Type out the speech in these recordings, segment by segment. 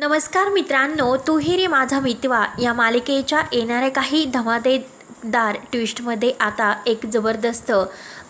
नमस्कार मित्रांनो तू ही रे माझा मितवा. या मालिकेच्या येणाऱ्या काही धमादेदार ट्विस्टमध्ये आता एक जबरदस्त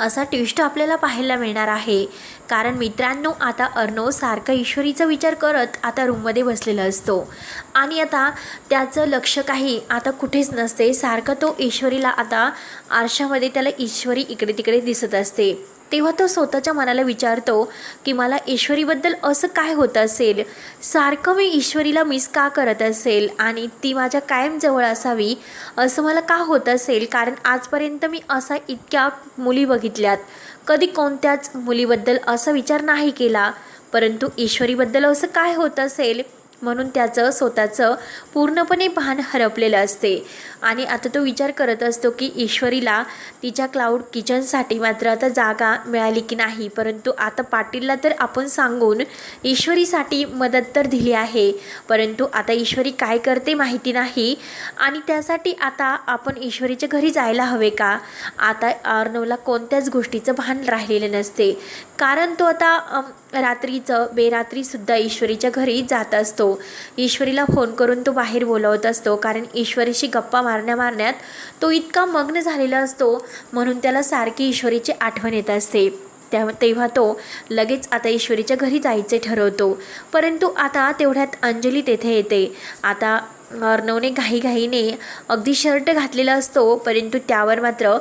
असा ट्विस्ट आपल्याला पाहायला मिळणार आहे. कारण मित्रांनो आता अर्णव सारखं ईश्वरीचा विचार करत आता रूममध्ये बसलेला असतो. आणि आता त्याचं लक्ष काही आता कुठेच नसते. सारखं तो ईश्वरीला आता आरशामध्ये त्याला ईश्वरी इकडे तिकडे दिसत असते. तेव्हा तो स्वतःच्या मनाला विचारतो की मला ईश्वरीबद्दल असं काय होत असेल? सारखं मी ईश्वरीला मिस का करत असेल? आणि ती माझ्या कायम जवळ असावी असं मला का होत असेल? कारण आजपर्यंत मी असा इतक्या मुली बघितल्यात. कधी कोणत्याच मुलीबद्दल असा विचार नाही केला. परंतु ईश्वरीबद्दल असं काय होत असेल? म्हणून त्याचं स्वतःचं पूर्णपणे भान हरपलेलं असते. आणि आता तो विचार करत असतो की ईश्वरीला तिच्या क्लाउड किचनसाठी मात्र आता जागा मिळाली की नाही. परंतु आता पाटीलला तर आपण सांगून ईश्वरीसाठी मदत तर दिली आहे. परंतु आता ईश्वरी काय करते माहिती नाही. आणि त्यासाठी आता आपण ईश्वरीच्या घरी जायला हवे का? आता अर्णवला कोणत्याच गोष्टीचं भान राहिलेलं नसते. कारण तो आता रात्रीचं बेरात्रीसुद्धा ईश्वरीच्या घरी जात असतो. ईश्वरीला फोन करून तो बाहेर बोलवत असतो. कारण ईश्वरीशी गप्पा मारण्या मारण्यात तो इतका मग्न झालेला असतो म्हणून त्याला सारखी ईश्वरीची आठवण येत असते. त्या तेव्हा तो लगेच आता ईश्वरीच्या घरी जायचे ठरवतो. परंतु आता तेवढ्यात अंजली तेथे येते. आता अर्णवने घाईघाईने अगदी शर्ट घातलेला असतो परंतु त्यावर मात्र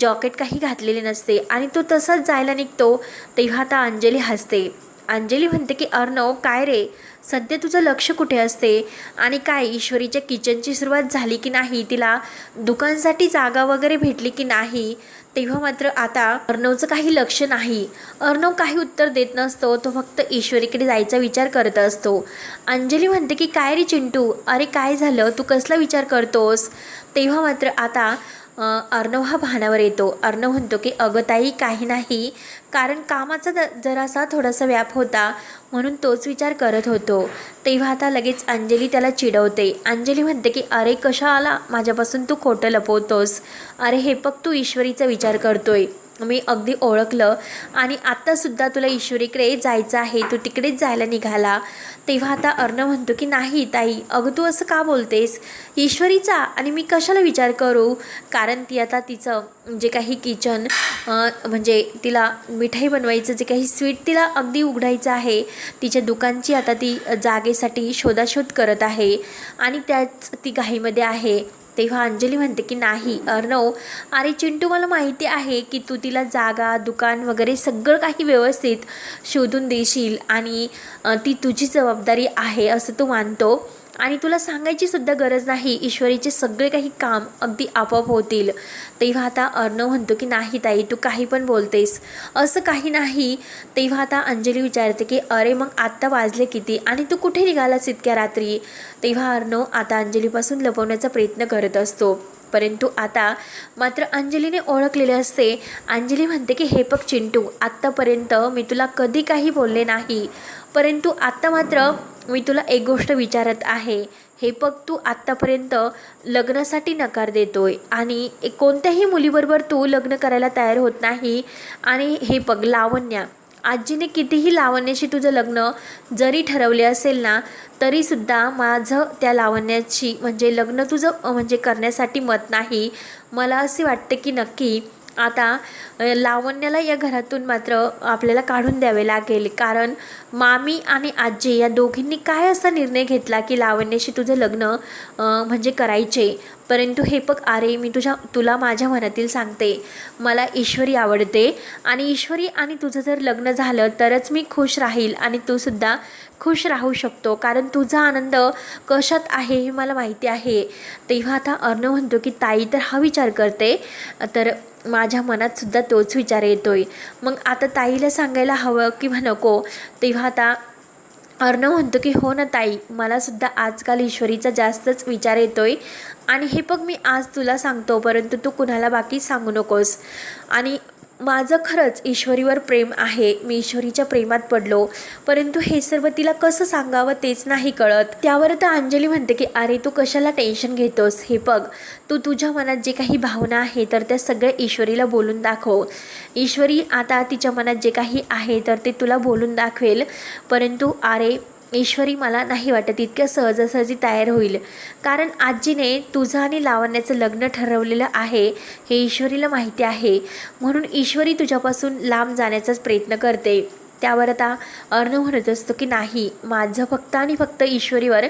जॉकेट काही घातलेले नसते आणि तो तसाच जायला निघतो. तेव्हा आता अंजली हसते. अंजली म्हणते की अर्णव काय रे? सध्या तुझं लक्ष कुठे असते? आणि काय ईश्वरीच्या किचनची सुरुवात झाली की नाही? तिला दुकानसाठी जागा वगैरे भेटली की नाही? तेव्हा मात्र आता अर्णवचं काही लक्ष नाही. अर्णव काही उत्तर देत नसतो. तो फक्त ईश्वरीकडे जायचा विचार करत असतो. अंजली म्हणते की काय रे चिंटू? अरे काय झालं? तू कसला विचार करतोस? तेव्हा मात्र आता अर्णव हा भानावर येतो. अर्णव म्हणतो की अगं ताई काही नाही. कारण कामाचा ज जरासा थोडासा व्याप होता म्हणून तोच विचार करत होतो. तेव्हा आता लगेच अंजली त्याला चिडवते. अंजली म्हणते की अरे कशा आला माझ्यापासून तू खोटं लपवतोस. अरे हे बघ तू ईश्वरीचा विचार करतोय. मी अगदी ओळखलं. आणि आत्तासुद्धा तुला ईश्वरीकडे जायचं आहे तू तिकडेच जायला निघाला. तेव्हा आता अर्णव म्हणतो की नाही ताई अगं तू असं का बोलतेस? ईश्वरीचा? आणि मी कशाला विचार करू? कारण ती आता तिचं जे काही किचन म्हणजे तिला मिठाई बनवायचं जे काही स्वीट तिला अगदी उघडायचं आहे. तिच्या दुकानची आता ती जागेसाठी शोधाशोध करत आहे. आणि त्याच ती घाईमध्ये आहे. तेव्हा अंजली म्हणते की नाही अर्णव अरे चिंटू मला माहिती आहे की तू तिला जागा दुकान वगैरे सगळं काही व्यवस्थित शोधून देशील आणि ती तुझी जबाबदारी आहे असं तू मानतो. आणि तुला सांगायची सुद्धा गरज नाही. ईश्वरीचे सगळे काही काम अगदी आपोआप होतील. तेव्हा आता अर्णव म्हणतो की नाही ताई तू काही पण बोलतेस. असं काही नाही. तेव्हा आता अंजली विचारते की अरे मग आत्ता वाजले किती आणि तू कुठे निघालास इतक्या रात्री? तेव्हा अर्णव आता अंजलीपासून लपवण्याचा प्रयत्न करत असतो. परंतु आता मात्र अंजलीने ओळखलेले असते. अंजली म्हणते की हे बघ चिंटू आत्तापर्यंत मी तुला कधी काही बोलले नाही. परंतु आत्ता मात्र मी तुला एक गोष्ट विचारत आहे. हे बघ तू आत्तापर्यंत लग्नासाठी नकार देतोय आणि कोणत्याही मुलीबरोबर तू लग्न करायला तयार होत नाही. आणि हे बघ लावण्या आजीने कितीही लावण्याशी तुझं लग्न जरी ठरवले असेल ना तरीसुद्धा माझं त्या लावण्याची म्हणजे लग्न तुझं म्हणजे करण्यासाठी मत नाही. मला असे वाटते की नक्की आता लावण्याला या घरातून मात्र आपल्याला काढून द्यावे लागेल. कारण मामी आणि आजी या दोघींनी काय असा निर्णय घेतला की लावण्याशी तुझं लग्न म्हणजे करायचे? परंतु हे बघ अरे मी तुझ्या तुला माझ्या मनातील सांगते. मला ईश्वरी आवडते आणि ईश्वरी आणि तुझं जर लग्न झालं तरच मी खुश राहील आणि तूसुद्धा खुश राहू शकतो. कारण तुझा आनंद कशात आहे हे मला माहिती आहे. तेव्हा आता अर्णव म्हणतो की ताई तर हा विचार करते. तर माझ्या मनात सुद्धा तोच विचार येतोय. मग आता ताईला सांगायला हवं किंवा नको तेव्हा आता अर्णव म्हणतो की हो ना ताई मलासुद्धा आजकाल ईश्वरीचा जास्तच विचार येतोय आणि हे बघ मी आज तुला सांगतो परंतु तू कुणाला बाकी सांगू नकोस. आणि माझं खरंच ईश्वरीवर प्रेम आहे. मी ईश्वरीच्या प्रेमात पडलो. परंतु हे सर्व तिला कसं सांगावं तेच नाही कळत. त्यावर तर अंजली म्हणते की अरे तू कशाला टेन्शन घेतोस? हे बघ तू तुझ्या मनात जे काही भावना आहे तर त्या सगळ्या ईश्वरीला बोलून दाखव. ईश्वरी आता तिच्या मनात जे काही आहे तर ते तुला बोलून दाखवेल. परंतु अरे ईश्वरी मला नाही वाटत इतक्या सहजासहजी तयार होईल. कारण आजीने तुझं आणि लावण्याचं लग्न ठरवलेलं आहे हे ईश्वरीला माहिती आहे. म्हणून ईश्वरी तुझ्यापासून लांब जाण्याचाच प्रयत्न करते. त्यावर आता अर्णव म्हणत असतो की नाही माझं फक्त आणि फक्त ईश्वरीवर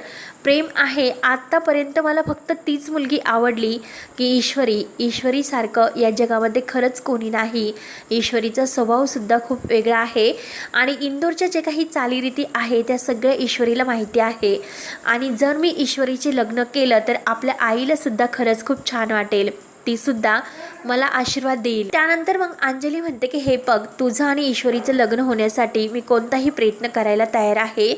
प्रेम आहे. आत्तापर्यंत मला फक्त तीच मुलगी आवडली की ईश्वरी. ईश्वरीसारखं या जगामध्ये खरंच कोणी नाही. ईश्वरीचा स्वभावसुद्धा खूप वेगळा आहे. आणि इंदोरच्या जे काही चालीरीती आहे त्या सगळ्या ईश्वरीला माहिती आहे. आणि जर मी ईश्वरीचे लग्न केलं तर आपल्या आईलासुद्धा खरंच खूप छान वाटेल. तीसुद्धा मला आशीर्वाद देईल. त्यानंतर मग अंजली म्हणते की हे बघ तुझं आणि ईश्वरीचं लग्न होण्यासाठी मी कोणताही प्रयत्न करायला तयार आहे.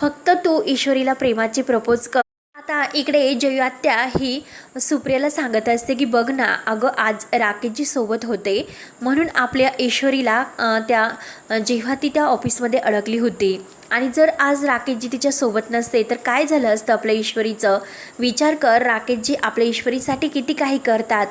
फक्त तू ईश्वरीला प्रेमाची प्रपोज कर. आता इकडे जयात्या ही सुप्रियाला सांगत असते की बघ ना अगं आज राकेशजी सोबत होते. म्हणून आपल्या ईश्वरीला त्या जेव्हा ती त्या ऑफिसमध्ये अडकली होती. आणि जर आज राकेशजी तिच्या सोबत नसते तर काय झालं असतं आपल्या ईश्वरीचं? विचार कर राकेशजी आपल्या ईश्वरीसाठी किती काही करतात.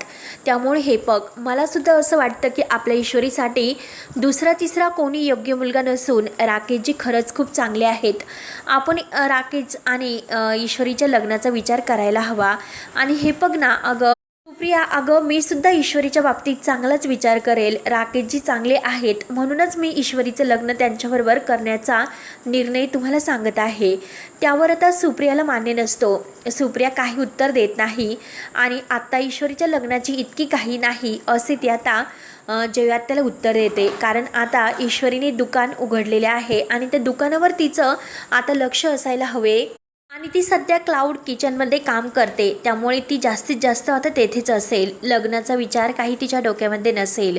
त्यामुळे हे बघ मलासुद्धा असं वाटतं की आपल्या ईश्वरीसाठी दुसरा तिसरा कोणी योग्य मुलगा नसून राकेशजी खरंच खूप चांगले आहेत. आपण राकेश आणि ईश्वरीच्या लग्नाचा विचार करायला हवा. आणि हे बघ ना अगं प्रिया अगं मी सुद्धा ईश्वरीच्या बाबतीत चांगलाच विचार करेल. राकेशजी चांगले आहेत. म्हणूनच मी ईश्वरीचं लग्न त्यांच्याबरोबर करण्याचा निर्णय तुम्हाला सांगत आहे. त्यावर आता सुप्रियाला मान्य नसतो. सुप्रिया काही उत्तर देत नाही आणि आत्ता ईश्वरीच्या लग्नाची इतकी काही नाही असे ती आता जेव्हा जयात त्याला उत्तर देते. कारण आता ईश्वरीने दुकान उघडलेले आहे आणि त्या दुकानावर तिचं आता लक्ष असायला हवे. आणि ती सध्या क्लाउड किचनमध्ये काम करते. त्यामुळे ती जास्तीत जास्त आता तेथेच असेल. लग्नाचा विचार काही तिच्या डोक्यामध्ये नसेल.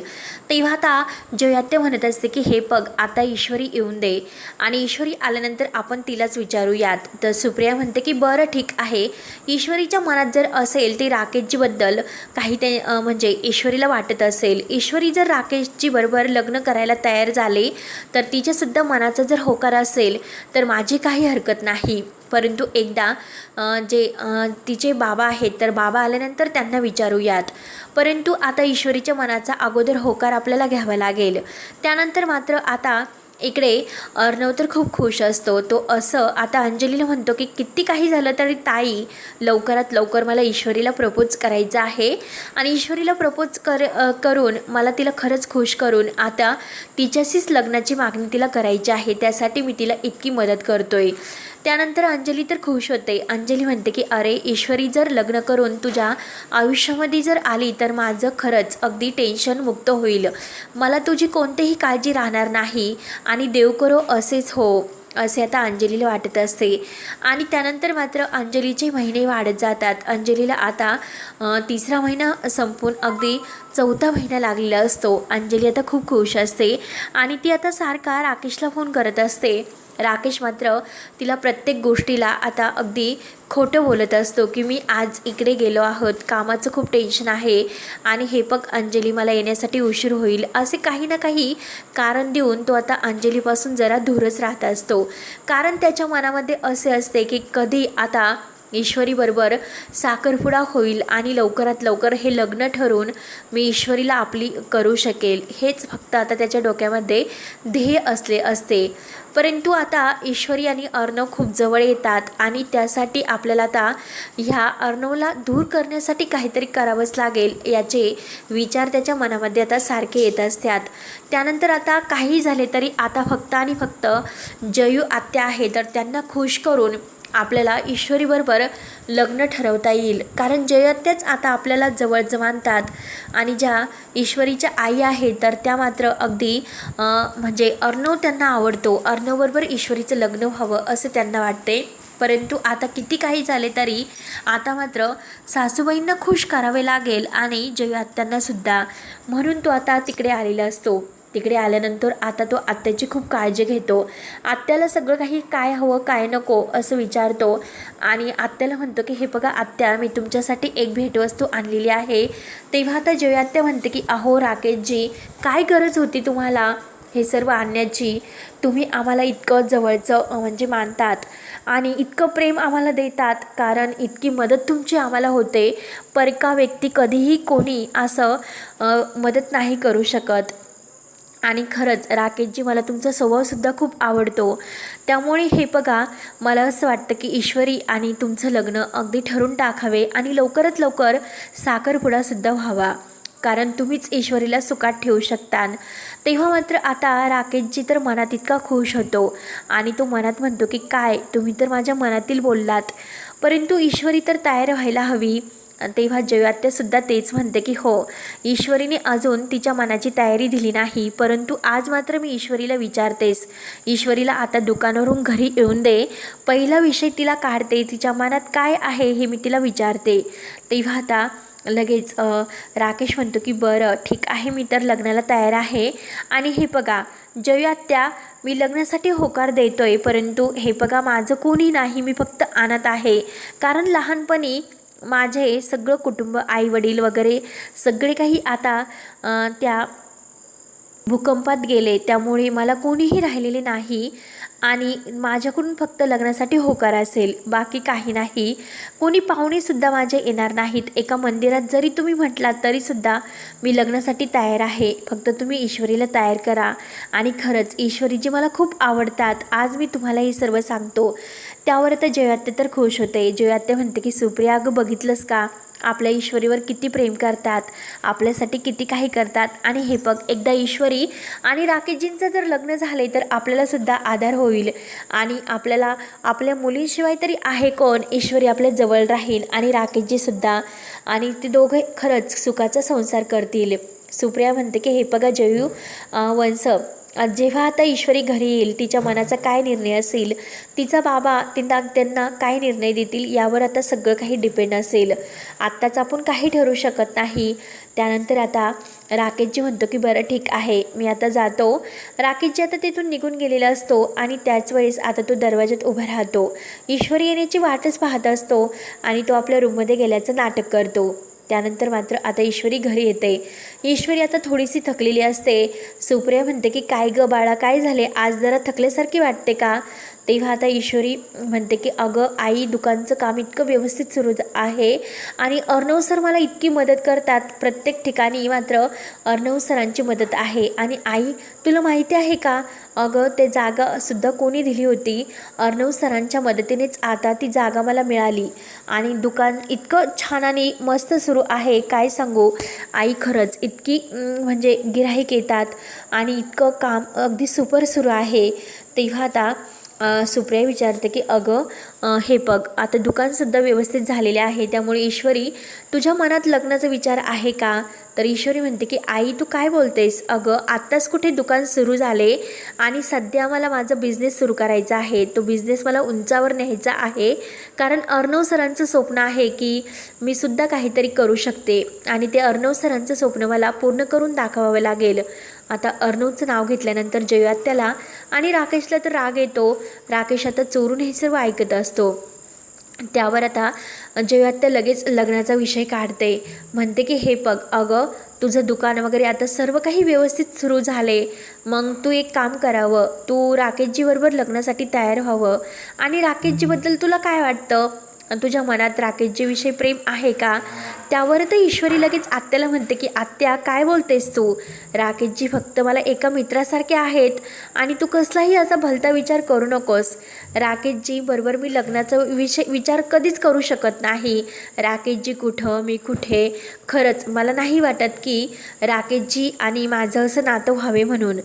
तेव्हा आता जयात्य म्हणत असते की हे पग आता ईश्वरी येऊन दे. आणि ईश्वरी आल्यानंतर आपण तिलाच विचारूयात. तर सुप्रिया म्हणते की बरं ठीक आहे. ईश्वरीच्या मनात जर असेल ते राकेशजीबद्दल काही ते म्हणजे ईश्वरीला वाटत असेल. ईश्वरी जर राकेशजी बरोबर लग्न करायला तयार झाले तर तिच्यासुद्धा मनाचा जर होकार असेल तर माझी काही हरकत नाही. परंतु एकदा जे तिचे बाबा आहेत तर बाबा आल्यानंतर त्यांना विचारूयात. परंतु आता ईश्वरीच्या मनाचा अगोदर होकार आपल्याला घ्यावा लागेल. त्यानंतर मात्र आता इकडे अर्णव तर खूप खुश असतो. तो असं आता अंजलीला म्हणतो की किती काही झालं तरी ताई लवकरात लवकर मला ईश्वरीला प्रपोज करायचं आहे आणि ईश्वरीला प्रपोज कर करून मला तिला खरंच खुश करून आता तिच्याशीच लग्नाची मागणी तिला करायची आहे. त्यासाठी मी तिला इतकी मदत करतोय. त्यानंतर अंजली तर खुश होते. अंजली म्हणते की अरे ईश्वरी जर लग्न करून तुझ्या आयुष्यामध्ये जर आली तर माझं खरंच अगदी टेन्शन मुक्त होईल. मला तुझी कोणतीही काळजी राहणार नाही आणि देव करो असेच हो असे आता अंजलीला वाटत असते. आणि त्यानंतर मात्र अंजलीचे महिने वाढत जातात. अंजलीला आता तिसरा महिना संपून अगदी चौथा महिना लागलेला असतो. अंजली आता खूप खुश असते आणि ती आता सारखा राकेशला फोन करत असते. राकेश मात्र तिला प्रत्येक गोष्टीला आता अगदी खोटं बोलत असतो की मी आज इकडे गेलो आहोत कामाचं खूप टेन्शन आहे आणि हे पग अंजली मला येण्यासाठी उशीर होईल असे काही ना काही कारण देऊन तो आता अंजलीपासून जरा दूरच राहत असतो. कारण त्याच्या मनामध्ये असे असते की कधी आता ईश्वरीबरोबर साखरपुडा होईल आणि लवकरात लवकर हे लग्न ठरवून मी ईश्वरीला आपली करू शकेल. हेच फक्त आता त्याच्या डोक्यामध्ये ध्येय असले असते. परंतु आता ईश्वरी आणि अर्णव खूप जवळ येतात आणि त्यासाठी आपल्याला आता ह्या अर्णवला दूर करण्यासाठी काहीतरी करावंच लागेल याचे विचार त्याच्या मनामध्ये आता सारखे येत असतात. त्यानंतर आता काही झाले तरी आता फक्त आणि फक्त जयू आत्या आहे तर त्यांना खुश करून आपल्याला ईश्वरीबरोबर लग्न ठरवता येईल. कारण जयत्याच आता आपल्याला जवळ मानतात आणि ज्या ईश्वरीच्या आई आहेत तर त्या मात्र अगदी म्हणजे अर्णव त्यांना आवडतो. अर्णवबरोबर ईश्वरीचं लग्न व्हावं असं त्यांना वाटते. परंतु आता किती काही झाले तरी आता मात्र सासूबाईंना खुश करावे लागेल आणि जय आत्यांनासुद्धा म्हणून तो आता तिकडे आलेला असतो. तिकडे आल्यानंतर आता तो आत्याची खूप काळजी घेतो. आत्याला सगळं काही काय हवं काय नको असं विचारतो. आणि आत्याला म्हणतो की हे बघा आत्या मी तुमच्यासाठी एक भेटवस्तू आणलेली आहे. तेव्हा आता जय आत्या म्हणते की अहो राकेशजी काय गरज होती तुम्हाला? हे सर्व आणण्याची. तुम्ही आम्हाला इतकं जवळचं म्हणजे मानतात. आणि इतकं प्रेम आम्हाला देतात कारण इतकी मदत तुमची आम्हाला होते. परका व्यक्ती कधीही कोणी असं मदत नाही करू शकत. आणि खरंच राकेशजी मला तुमचा स्वभावसुद्धा खूप आवडतो. त्यामुळे हे बघा मला असं वाटतं की ईश्वरी आणि तुमचं लग्न अगदी ठरून टाकावे आणि लवकरात लवकर साखरपुडासुद्धा व्हावा. कारण तुम्हीच ईश्वरीला सुखात ठेवू शकता तेव्हा मात्र आता राकेशजी तर मनात इतका खुश होतो आणि तो मनात म्हणतो की काय तुम्ही तर माझ्या मनातील बोललात. परंतु ईश्वरी तर तयार व्हायला हवी. तेव्हा जयात्यासुद्धा तेच म्हणते की हो ईश्वरीने अजून तिच्या मनाची तयारी दिली नाही परंतु आज मात्र मी ईश्वरीला विचारतेस ईश्वरीला आता दुकानावरून घरी येऊन दे. पहिला विषय तिला काढते तिच्या मनात काय आहे हे मी तिला विचारते. तेव्हा आता लगेच राकेश म्हणतो की बरं ठीक आहे मी तर लग्नाला तयार आहे. आणि हे बघा जयात्या मी लग्नासाठी होकार देतोय परंतु हे बघा माझं कोणी नाही मी फक्त आणत आहे. कारण लहानपणी माझे सगळं कुटुंब आई वडील वगैरे सगळे काही आता त्या भूकंपात गेले. त्यामुळे मला कोणीही राहिलेले नाही आणि माझ्याकडून फक्त लग्नासाठी होकार असेल. बाकी काही नाही. कोणी पाहुणेसुद्धा माझे येणार नाहीत. एका मंदिरात जरी तुम्ही म्हटलात तरीसुद्धा मी लग्नासाठी तयार आहे. फक्त तुम्ही ईश्वरीला तयार करा. आणि खरंच ईश्वरीजी मला खूप आवडतात. आज मी तुम्हाला हे सर्व सांगतो. त्यावर तर जयात्या तर खुश होते. जयात्या म्हणते की सुप्रिया अगं बघितलंस का? आपल्या ईश्वरीवर किती प्रेम करतात. आपल्यासाठी किती काही करतात. आणि हे बघ एकदा ईश्वरी आणि राकेशजींचं जर लग्न झाले तर आपल्यालासुद्धा आधार होईल. आणि आपल्याला आपल्या मुलींशिवाय तरी आहे कोण? ईश्वरी आपल्या जवळ राहील आणि राकेशजीसुद्धा आणि ते दोघे खरंच सुखाचा संसार करतील. सुप्रिया म्हणते की हे बघा जयू वंश जेव्हा आता ईश्वरी घरी येईल तिच्या मनाचा काय निर्णय असेल तिचा बाबा त्यांना त्यांना काय निर्णय देतील यावर आता सगळं काही डिपेंड असेल. आत्ताच आपण काही ठरवू शकत नाही. त्यानंतर आता राकेशजी म्हणतो की बरं ठीक आहे मी आता जातो. राकेशजी आता तिथून निघून गेलेला असतो आणि त्याच वेळेस आता तो दरवाज्यात उभा राहतो. ईश्वरी येण्याची वाटच पाहत असतो आणि तो आपल्या रूममध्ये गेल्याचं नाटक करतो. त्यानंतर मात्र आता ईश्वरी घरी येते. ईश्वरी आता थोडीशी थकलेली असते. सुप्रिया म्हणते की काय ग बाळा काय झाले? आज जरा थकल्यासारखी वाटते का? तेव्हा आता ईश्वरी म्हणते की अगं आई दुकानचं काम इतकं व्यवस्थित सुरू आहे आणि अर्णव सर मला इतकी मदत करतात प्रत्येक ठिकाणी मात्र अर्णव सरांची मदत आहे. आणि आई तुला माहिती आहे का? अगं ते जागासुद्धा कोणी दिली होती? अर्णव सरांच्या मदतीनेच आता ती जागा मला मिळाली आणि दुकान इतकं छान आणि मस्त सुरू आहे. काय सांगू? आई खरंच इतकी म्हणजे गिराईक येतात आणि इतकं काम अगदी सुपर सुरू आहे. तेव्हा आता सुप्रिया विचारते की अगं हे बघ आता दुकानसुद्धा व्यवस्थित झालेले आहे त्यामुळे ईश्वरी तुझ्या मनात लग्नाचा विचार आहे का? तर ईश्वरी म्हणते की आई तू काय बोलतेस? अगं आत्ताच कुठे दुकान सुरू झाले आणि सध्या मला माझा बिझनेस सुरू करायचा आहे. तो बिझनेस मला उंचावर न्यायचा आहे. कारण अर्णव सरांचं स्वप्न आहे की मी सुद्धा काहीतरी करू शकते आणि ते अर्णव सरांचं स्वप्न मला पूर्ण करून दाखवावं लागेल. आता अर्णवचं नाव घेतल्यानंतर जयात त्याला आणि राकेशला तर राग येतो. राकेश आता चोरून हे सर्व ऐकत असतो. त्यावर आता जेव्हा त्या लगेच लग्नाचा विषय काढते म्हणते की हे बघ अगं तुझं दुकान वगैरे आता सर्व काही व्यवस्थित सुरू झाले. मग तू एक काम करावं. तू राकेशजीबरोबर लग्नासाठी तयार व्हावं. आणि राकेशजीबद्दल तुला काय वाटतं? तुझ्या मनात राकेशजीविषयी प्रेम आहे का? त्यावर तर ईश्वरी लगेच आत्याला म्हणते की आत्या काय बोलतेस तू? राकेशजी फक्त मला एका मित्रासारखे आहेत आणि तू कसलाही असा भलता विचार करू नकोस. राकेशजी बरोबर मी लग्नाचा विषय विचार कधीच करू शकत नाही. राकेशजी कुठं? मी कुठे? खरंच मला नाही वाटत की राकेशजी आणि माझं असं नातं व्हावे म्हणून.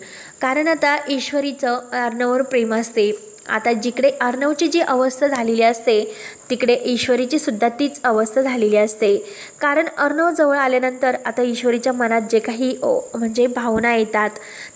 कारण आता ईश्वरीचं अर्णवर प्रेम असते. आता जिकडे अर्णवची जी अवस्था झालेली असते तिकडे ईश्वरीची सुद्धा तीच अवस्था झालेली असते. कारण अर्णव जवळ आल्यानंतर आता ईश्वरीच्या मनात जे काही ओ, म्हणजे भावना येतात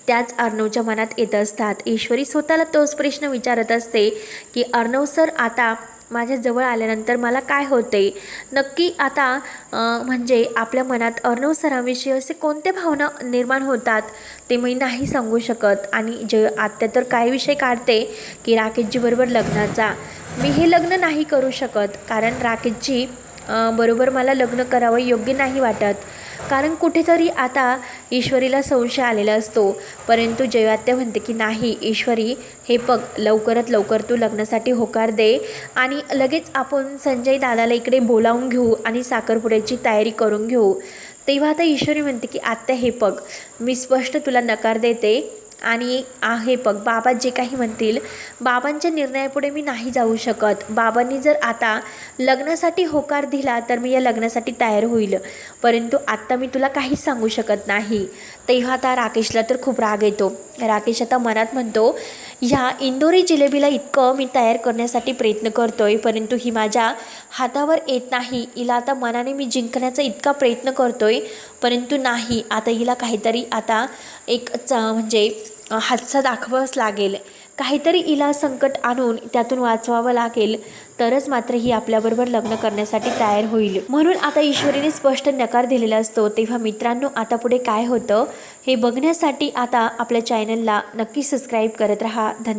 त्याच अर्णवच्या मनात येत असतात. ईश्वरी स्वतःला तोच प्रश्न विचारत असते की अर्णव सर आता माझ्याजवळ आल्यानंतर मला काय होते? नक्की आता म्हणजे आपल्या मनात अर्णव सरांविषयी असे कोणत्या भावना निर्माण होतात ते मी नाही सांगू शकत. आणि जे आत्या तर काय विषय काढते की राकेशजीबरोबर लग्नाचा. मी हे लग्न नाही करू शकत कारण राकेशजी बरोबर मला लग्न करावं योग्य नाही वाटत. कारण कुठेतरी आता ईश्वरीला संशय आलेला असतो. परंतु जयात्या म्हणते की नाही ईश्वरी हे बघ लवकरात लवकर तू लग्नासाठी होकार दे आणि लगेच आपण संजय दादाला इकडे बोलावून घेऊ आणि साखरपुड्याची तयारी करून घेऊ. तेव्हा आता ईश्वरी म्हणते की आत्या हे बघ मी स्पष्ट तुला नकार देते. आणि आहे बघ बाबा जे काही म्हणतील बाबांच्या निर्णयापुढे मी नाही जाऊ शकत. बाबांनी जर आता लग्नासाठी होकार दिला तर मी या लग्नासाठी तयार होईल. परंतु आत्ता मी तुला काहीच सांगू शकत नाही. तेव्हा आता राकेशला तर खूप राग येतो. राकेश आता मनात म्हणतो ह्या इंदोरी जिलेबीला इतकं मी तयार करण्यासाठी प्रयत्न करतो आहे परंतु ही माझ्या हातावर येत नाही. हिला आता मनाने मी जिंकण्याचा इतका प्रयत्न करतो आहे परंतु नाही. आता हिला काहीतरी आता एक च म्हणजे अ, हादसा दाखवावाच लागेल. काहीतरी इला संकट आणून त्यातून वाचवावं लागेल. तरच मात्र ही आपल्याबरोबर लग्न करण्यासाठी तयार होईल. म्हणून आता ईश्वरीने स्पष्ट नकार दिलेला असतो. तेव्हा मित्रांनो आता पुढे काय होतं हे बघण्यासाठी आता आपल्या चॅनलला नक्की सबस्क्राईब करत राहा. धन्यवाद.